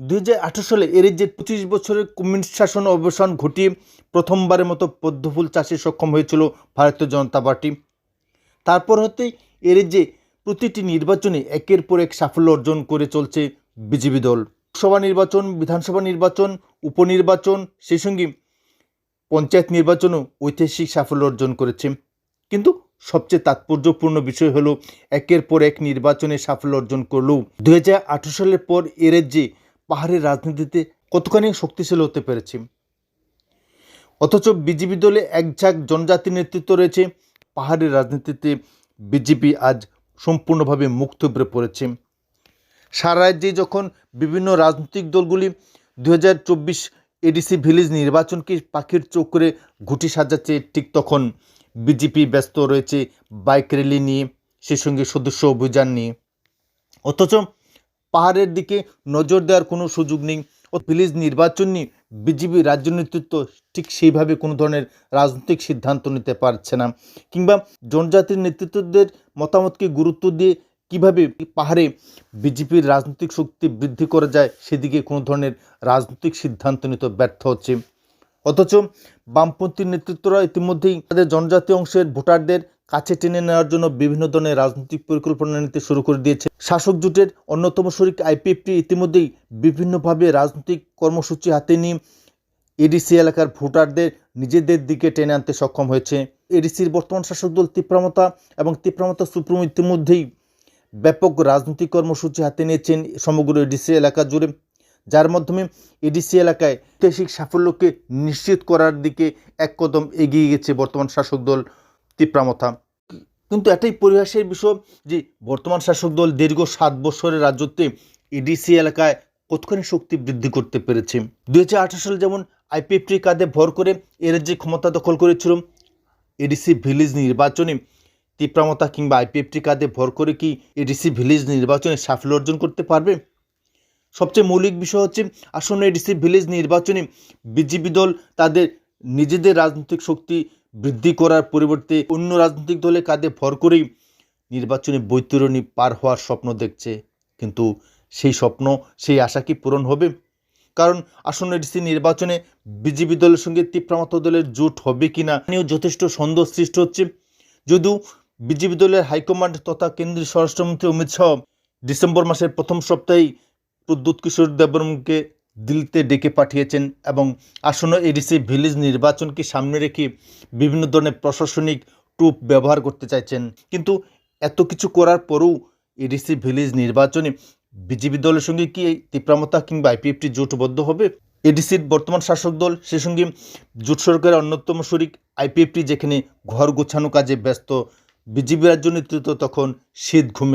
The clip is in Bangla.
দুই হাজার আঠেরো সালে এর যে পঁচিশ বছরের কমিউনিস্ট শাসন অবসান ঘটিয়ে প্রথমবারের মতো পদ্মফুল চাষে সক্ষম হয়েছিল ভারতীয় জনতা পার্টি। তারপর হতেই এর যে প্রতিটি নির্বাচনে একের পর এক সাফল্য অর্জন করে চলছে বিজেপি দল। লোকসভা নির্বাচন, বিধানসভা নির্বাচন, উপনির্বাচন, সেই সঙ্গে পঞ্চায়েত নির্বাচনও ঐতিহাসিক সাফল্য অর্জন করেছে। কিন্তু সবচেয়ে তাৎপর্যপূর্ণ বিষয় হলো একের পর এক নির্বাচনে সাফল্য অর্জন করলেও দু হাজার আঠেরো সালের পর এর যে পাহাড়ের রাজনীতিতে কতখানি শক্তিশালী হতে পেরেছে? অথচ বিজেপি দলে এক ঝাঁক জনজাতি নেতৃত্ব রয়েছে, পাহাড়ের রাজনীতিতে বিজেপি আজ সম্পূর্ণভাবে মুক্ত হয়ে পড়েছে। সারা রাজ্যে যখন বিভিন্ন রাজনৈতিক দলগুলি দু হাজার চব্বিশ এডিসি ভিলেজ নির্বাচনকে পাখির চোখ করে ঘুটি সাজাচ্ছে, ঠিক তখন বিজেপি ব্যস্ত রয়েছে বাইক র্যালি নিয়ে, সেই সঙ্গে সদস্য অভিযান নিয়ে। অথচ পাহাড়ের দিকে নজর দেওয়ার কোনো সুযোগ নেই ও ভিলেজ নির্বাচন নিয়ে বিজেপি রাজ্য নেতৃত্ব ঠিক সেইভাবে কোনো ধরনের রাজনৈতিক সিদ্ধান্ত নিতে পারছে না। কিংবা জনজাতির নেতৃত্বদের মতামতকে গুরুত্ব দিয়ে কীভাবে পাহাড়ে বিজেপির রাজনৈতিক শক্তি বৃদ্ধি করা যায় সেদিকে কোনো ধরনের রাজনৈতিক সিদ্ধান্ত নিতে ব্যর্থ হচ্ছে। অথচ বামপন্থী নেতৃত্বরা ইতিমধ্যেই তাদের জনজাতি অংশের ভোটারদের কাছে টেনে নেওয়ার জন্য বিভিন্ন ধরনের রাজনৈতিক পরিকল্পনা নিতে শুরু করে দিয়েছে। শাসক জোটের অন্যতম শরিক আইপিএফটি ইতিমধ্যেই বিভিন্নভাবে রাজনৈতিক কর্মসূচি হাতে নিয়ে এডিসি এলাকার ভোটারদের নিজেদের দিকে টেনে আনতে সক্ষম হয়েছে। এডিসির বর্তমান শাসক দল তীব্রামতা এবং তীব্রামতা সুপ্রিম ইতিমধ্যেই ব্যাপক রাজনৈতিক কর্মসূচি হাতে নিয়েছেন সমগ্র এডিসি এলাকা জুড়ে, যার মাধ্যমে এডিসি এলাকায় ঐতিহাসিক সাফল্যকে নিশ্চিত করার দিকে এক কদম এগিয়ে গেছে বর্তমান শাসক দল। তিপ্রামথা। কিন্তু এটাই পরিহাসের বিষয় যে বর্তমান শাসক দল দীর্ঘ সাত বছরের রাজত্বে এডিসি এলাকায় কতখানি শক্তি বৃদ্ধি করতে পেরেছে? দু হাজার আঠারো সালে যেমন আইপিএফটি কাঁধে ভর করে এর যে ক্ষমতা দখল করেছিল এডিসি ভিলেজ নির্বাচনে তিপ্রামতা কিংবা আইপিএফটি কাঁধে ভর করে কি এডিসি ভিলেজ নির্বাচনে সাফল্য অর্জন করতে পারবে? সবচেয়ে মৌলিক বিষয় হচ্ছে আসন্ন এডিসি ভিলেজ নির্বাচনে বিজেপি দল তাদের নিজেদের রাজনৈতিক শক্তি বৃদ্ধি করার পরিবর্তে অন্য রাজনৈতিক দলে কাঁধে ভর করেই নির্বাচনে বৈতরণী পার হওয়ার স্বপ্ন দেখছে। কিন্তু সেই স্বপ্ন, সেই আশা কি পূরণ হবে? কারণ আসন্ন এডিসি নির্বাচনে বিজেপি দলের সঙ্গে তীব্রামত দলের জোট হবে কি না নিয়েও যথেষ্ট সন্দেহ সৃষ্টি হচ্ছে। যদিও বিজেপি দলের হাইকমান্ড তথা কেন্দ্রীয় স্বরাষ্ট্রমন্ত্রী অমিত শাহ ডিসেম্বর মাসের প্রথম সপ্তাহেই প্রদ্যুৎ কিশোর দেববর্মকে দিল্লিতে ডেকে পাঠিয়েছেন এবং আসন্ন এডিসি ভিলেজ নির্বাচনকে সামনে রেখে বিভিন্ন ধরনের প্রশাসনিক টুপ ব্যবহার করতে চাইছেন। কিন্তু এত কিছু করার পরেও এডিসি ভিলেজ নির্বাচনে বিজেপি দলের সঙ্গে কি এই তীব্রামতা কিংবা আইপিএফটি জোটবদ্ধ হবে? এডিসির বর্তমান শাসক দল সে সঙ্গে জোট সরকারের অন্যতম শরিক আইপিএফটি যেখানে ঘর গোছানো কাজে ব্যস্ত বিজেপি রাজ্য নেতৃত্ব তখন শীত ঘুমে